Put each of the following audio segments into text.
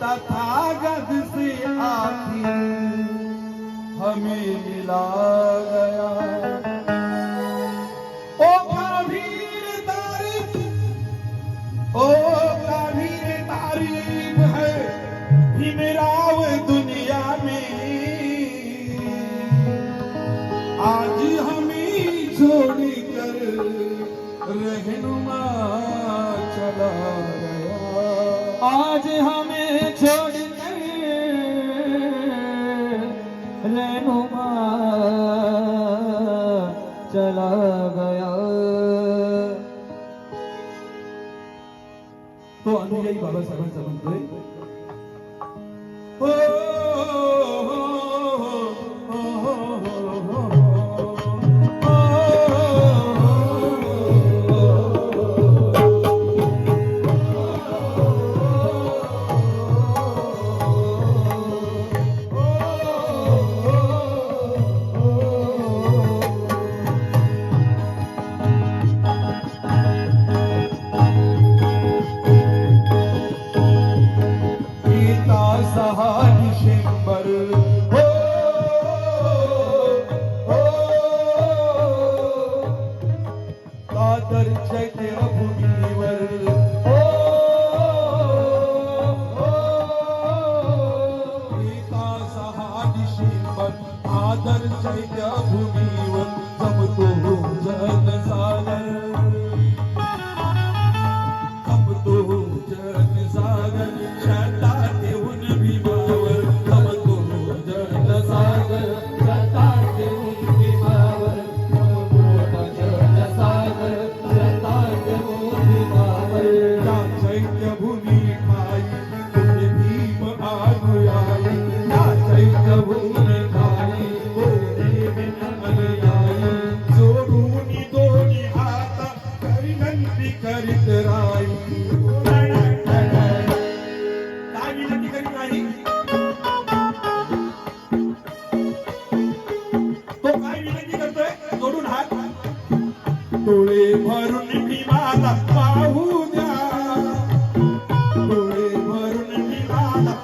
तथागत से आखिर हमें मिला गया। ओ कबीर तारीफ ओ कबीर तारीफ है हिमराव दुनिया में। आज हमें छोड़ी आज हमें छोड़ रहनुमा चला गया। तो अनुयायी बाबा सबन सबन म्हणतोय সহ Thank you.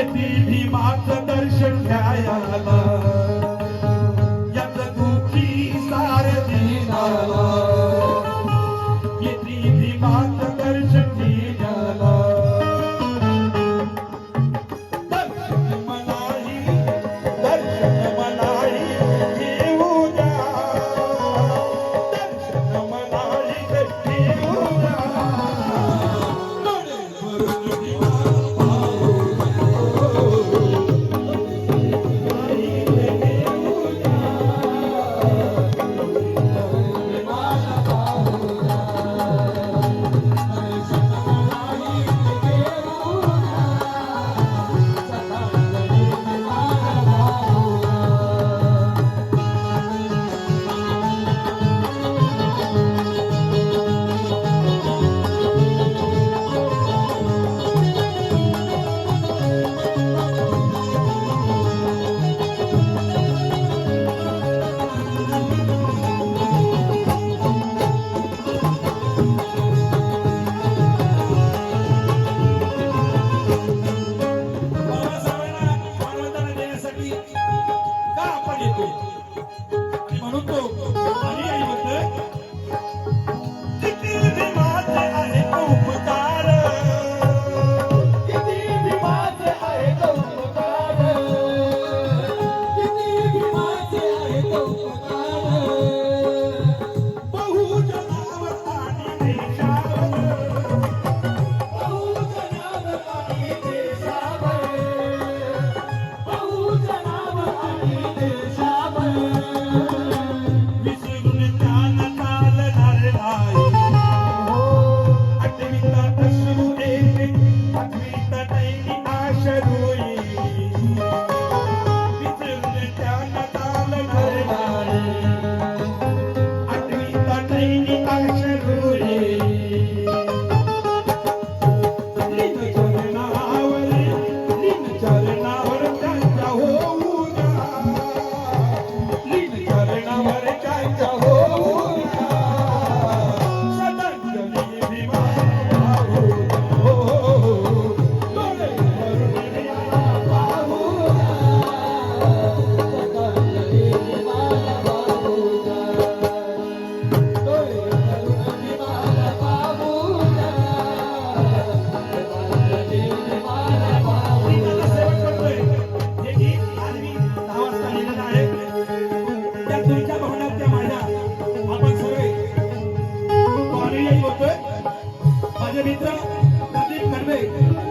यदि भी मात्र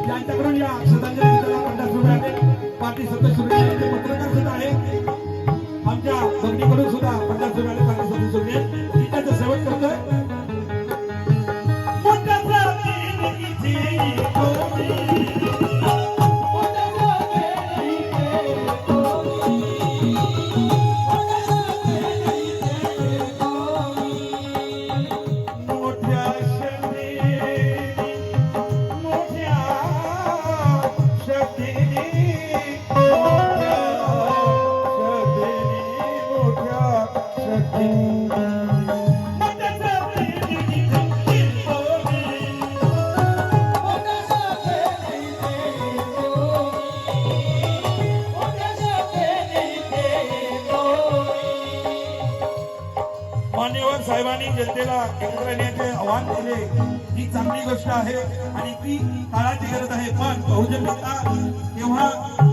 त्यांच्याकडून या श्रद्धांजली गीताला पन्नास रुपये आले पाटी सत्तर पत्रकार सुद्धा आहे. आमच्या भगिनीकडून सुद्धा पन्नास रुपये आले पाटी सत्तर मान्यवर साहेबांनी जनतेला एकत्र येण्याचे आव्हान केले. ही चांगली गोष्ट आहे आणि ती काळाची गरज आहे. पण बहुजन नेता तेव्हा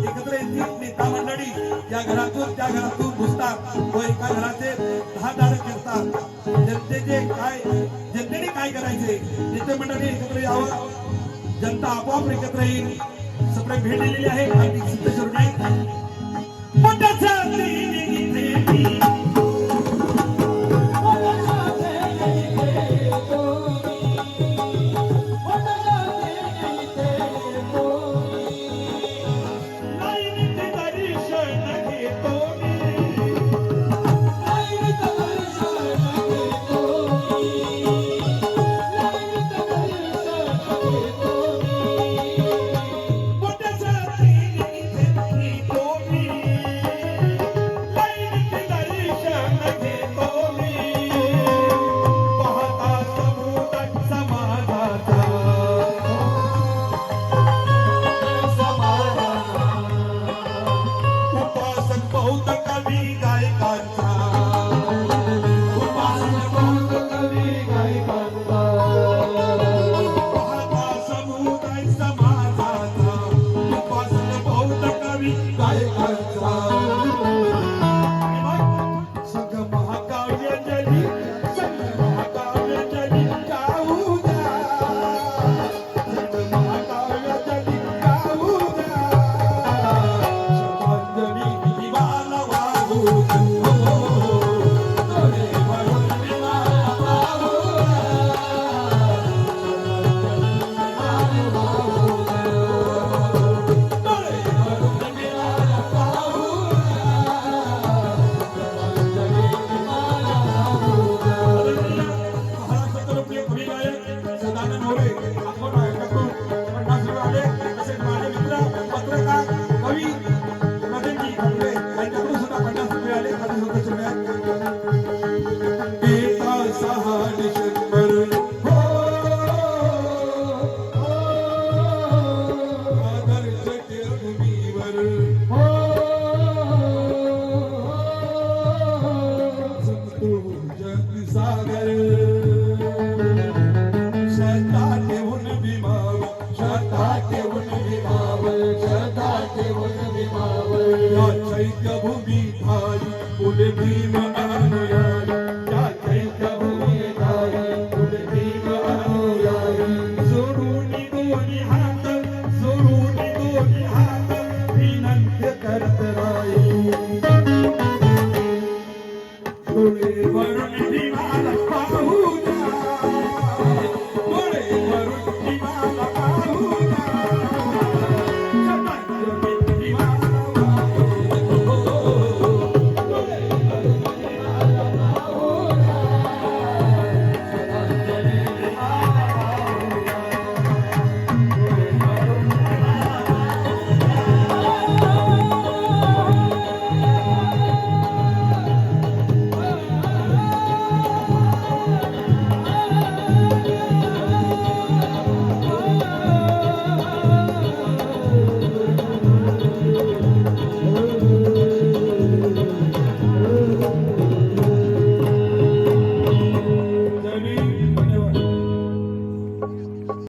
एकत्र येतील. नेता मंडळी या घरातून त्या घरातून घुसतात व एका घराचे दहा दार करतात जनतेचे काय जनतेने काय करायचे? नेते मंडळी एकत्र यावं. जनता आपोआप एकत्र येईल. सगळे भेट दिलेली आहे. आणि सिद्धेश्वर नाईक मोठ्या ಬಾಹುಲಿ ವರುಣಿ ಬಾಲ ಬಾಹುಲಿ